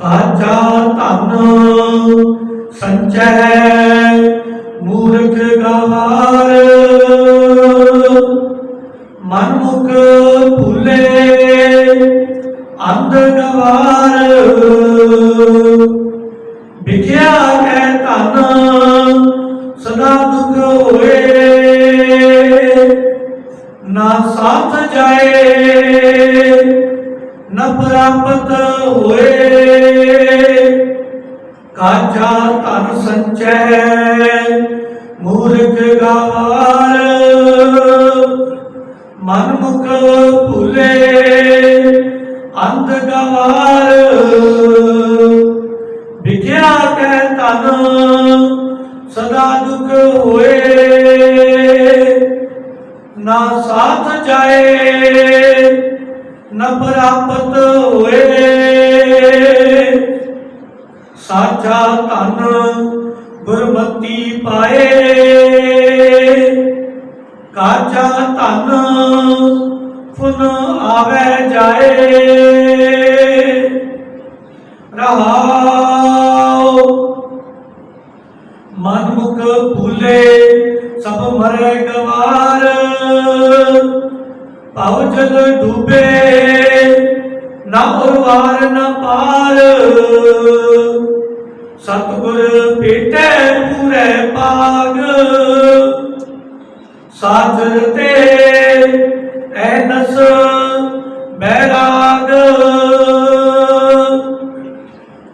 ਕਾਚਾ ਧਨ ਸੰਚੈ ਮੂਰਖ ਗਵਾਰ। ਮਨਮੁਖ ਭੁਲੇ ਅੰਧ ਗਵਾਰ। ਵਿਖਿਆ ਕੈ ਧਨ ਨ ਪ੍ਰਾਪਤ ਹੋਏ। ਕਾਜਾ ਧਨ ਸੰਚੈ, ਮੂਰਖ ਗਵਾਰ ਮਨ ਮੁਖ ਭੁਲੇ, ਅੰਧ ਗਵਾਰ। ਵਿਖਿਆ ਕੈ ਤਨ ਸਦਾ ਦੁਖ ਹੋਏ। ਨਾ ਸਾਥ ਜਾਏ। ਨ ਪ੍ਰਾਪਤ ਹੋਏ। ਸਾਚਾ ਧਨ ਗੁਰਮਤੀ ਪਾਏ। ਕਾਚਾ ਧਨ ਫੁਨ ਆਵੇ ਜਾਏ। ਰਹਾਉ ਮਨਮੁਖ ਭੁਲੇ ਸਭ ਮਰੇ ਗਵਾਰ। ਭਵ ਜਲ ਡੂਬੇ, ਨਾ ਉਰਵਾਰ ਨਾ ਪਾਰ ਸਤਿਗੁਰ ਭੇਟੇ ਪੂਰੇ ਪਾਗ ਸਾਧਰ ਤੇ ਐਨਸ ਬੈਰਾਗ।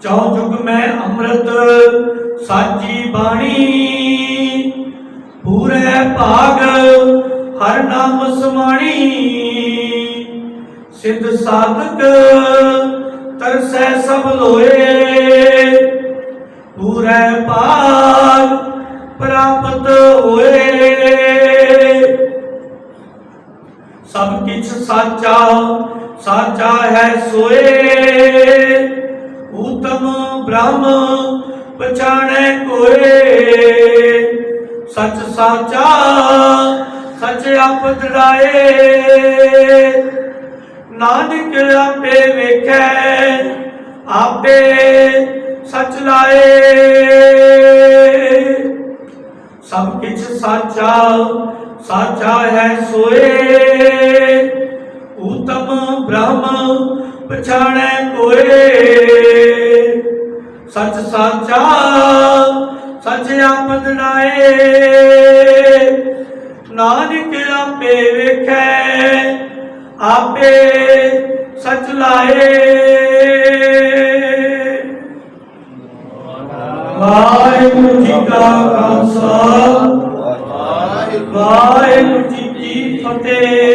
ਚੌ ਜੁਗ ਮੈਂ ਅੰਮ੍ਰਿਤ ਸਾਚੀ ਬਾਣੀ, ਪੂਰੇ ਭਾਗ, ਹਰ ਨਾਮ ਸਮਾਣੀ। ਸਿੱਧ ਸਾਧਕ, ਤਰਸੈ ਸਭ ਲੋਏ ਪੂਰੇ ਭਾਗ ਪ੍ਰਾਪਤ ਹੋਏ। ਸਭ ਕਿਛ ਸਾਚਾ ਸਾਚਾ ਹੈ ਸੋਏ। ਉਤਮ ਬ੍ਰਹਮ ਪਛਾਣੈ ਕੋਏ। ਸਚ ਸਾਚਾ, ਸਚ ਆਪ ਦੜਾਏ। ਨਾਨਕ ਆਪੇ ਵੇਖੈ, ਆਪੇ ਸਚ ਲਾਏ। ਸਭ ਕਿਛ ਸਾਚਾ ਸਾਚਾ ਹੈ ਸੋਏ। ਉਤਮ ਬ੍ਰਹਮ ਪਛਾਣੈ ਕੋਏ। ਸਚ ਸਾਚਾ, ਸਚ ਆਪ ਦੜਾਏ ਨਾਨਕ ਆਪੇ ਵੇਖੈ ਆਪੇ ਸਚ ਲਾਏ। ਵਾਹਿਗੁਰੂ ਜੀ ਕਾ ਖਾਲਸਾ। ਵਾਹਿਗੁਰੂ ਜੀ ਕੀ ਫਤਿਹ।